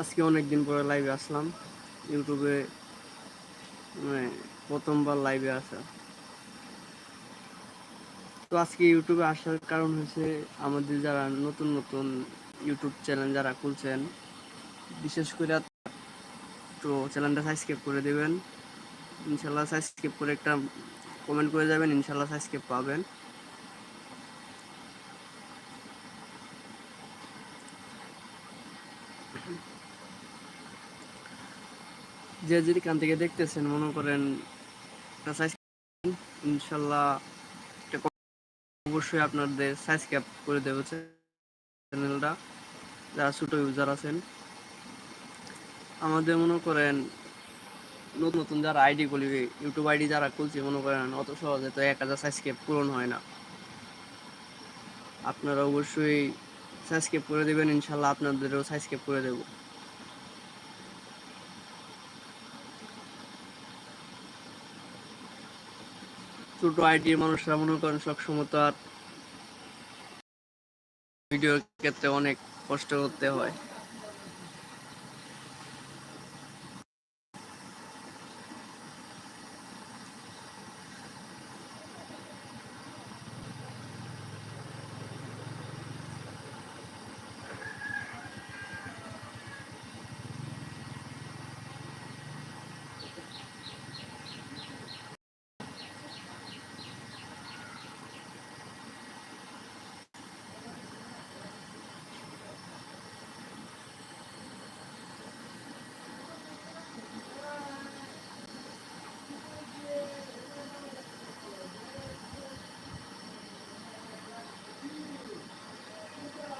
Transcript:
আজকে অনেক দিন পরে লাইভে আসলাম। ইউটিউবে মানে প্রথমবার লাইভে আসা। তো আজকে ইউটিউবে আসার কারণ হচ্ছে আমাদের যারা নতুন নতুন ইউটিউব চ্যানেল যারা খুলছেন, বিশেষ করে তো চ্যানেলটা সাবস্ক্রাইব করে দেবেন। ইনশাল্লাহ সাবস্ক্রাইব করে একটা কমেন্ট করে যাবেন ইনশাল্লাহ সাবস্ক্রাইব পাবেন। যে যেখান থেকে দেখতেছেন, মনে করেন ইনশাল্লাহ অবশ্যই আপনাদের সাবস্ক্রাইব করে দেবো চ্যানেলটা যারা ছোট ইউজার আছেন। আমাদের মনে করেন নতুন নতুন যারা আইডি গুলি ইউটিউব আইডি যারা খুলছে, মনে করেন অত সহজে তো এক হাজার সাবস্ক্রাইব পূরণ হয় না। আপনারা অবশ্যই সাবস্ক্রাইব করে দেবেন ইনশাল্লাহ আপনাদেরও সাবস্ক্রাইব করে দেব। ছোট আইডির মানুষরা মনে করেন সবসময় তো আর ভিডিওর ক্ষেত্রে অনেক কষ্ট করতে হয়।